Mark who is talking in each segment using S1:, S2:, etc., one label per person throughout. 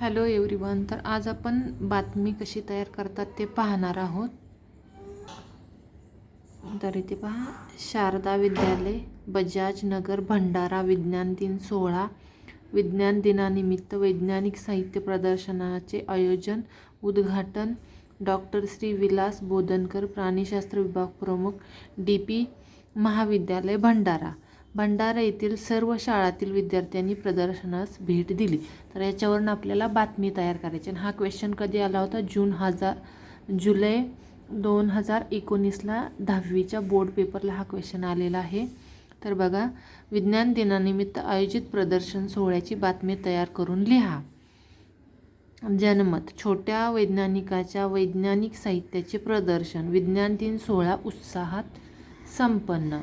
S1: Hello everyone तर आज आपण बातमी कशी तयार करतात ते पाहणार आहोत. तर इथे पहा शारदा विद्यालय बजाज नगर भंडारा विज्ञान दिन सोहळा विज्ञान दिनानिमित्त वैज्ञानिक साहित्य प्रदर्शनाचे आयोजन उद्घाटन डॉक्टर श्री विलास बोधनकर प्राणीशास्त्र विभाग प्रमुख डी पी महाविद्यालय भंडारा. भंडारा येथील सर्व शाळातील विद्यार्थ्यांनी प्रदर्शनास भेट दिली. तर याच्यावरून आपल्याला बातमी तयार करायची आणि हा क्वेश्चन कधी आला होता? जून हजार जुलै दोन हजार एकोणीसला दहावीच्या बोर्ड पेपरला हा क्वेश्चन आलेला आहे. तर बघा विज्ञान दिनानिमित्त आयोजित प्रदर्शन सोहळ्याची बातमी तयार करून लिहा. जनमत छोट्या वैज्ञानिकाच्या वैज्ञानिक साहित्याचे प्रदर्शन विज्ञान दिन सोहळा उत्साहात संपन्न.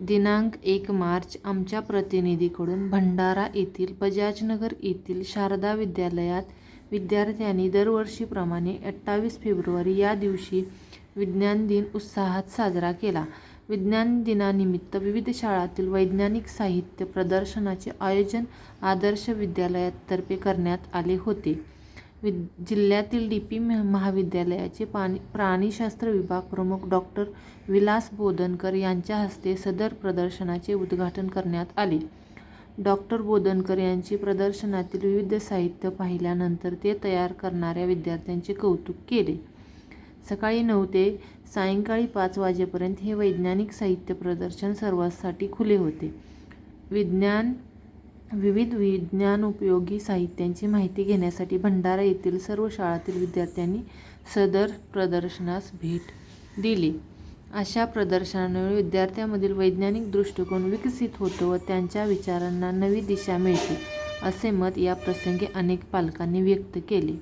S1: दिनांक एक मार्च आमच्या प्रतिनिधीकडून भंडारा येथील बजाजनगर येथील शारदा विद्यालयात विद्यार्थ्यांनी दरवर्षीप्रमाणे अठ्ठावीस फेब्रुवारी या दिवशी विज्ञान दिन उत्साहात साजरा केला. विज्ञान दिनानिमित्त विविध शाळांतील वैज्ञानिक साहित्य प्रदर्शनाचे आयोजन आदर्श विद्यालयातर्फे करण्यात आले होते. विद जिल्ह्यातील डी पी महाविद्यालयाचे पाणी प्राणीशास्त्र विभाग प्रमुख डॉक्टर विलास बोधनकर यांच्या हस्ते सदर प्रदर्शनाचे उद्घाटन करण्यात आले. डॉक्टर बोधनकर यांची प्रदर्शनातील विविध साहित्य पाहिल्यानंतर ते तयार करणाऱ्या विद्यार्थ्यांचे कौतुक केले. सकाळी नऊ ते सायंकाळी पाच वाजेपर्यंत हे वैज्ञानिक साहित्य प्रदर्शन सर्वांसाठी खुले होते. विज्ञान विविध विज्ञानोपयोगी साहित्यांची माहिती घेण्यासाठी भंडारा येथील सर्व शाळातील विद्यार्थ्यांनी सदर प्रदर्शनास भेट दिली. अशा प्रदर्शनामुळे विद्यार्थ्यांमधील वैज्ञानिक दृष्टिकोन विकसित होतो व त्यांच्या विचारांना नवी दिशा मिळते असे मत या प्रसंगी अनेक पालकांनी व्यक्त केले.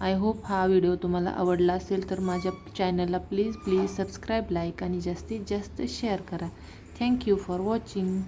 S1: आय होप हा व्हिडिओ तुम्हाला आवडला असेल तर माझ्या चॅनलला प्लीज प्लीज सबस्क्राईब लाईक आणि जास्तीत जास्त शेअर करा. Thank you for watching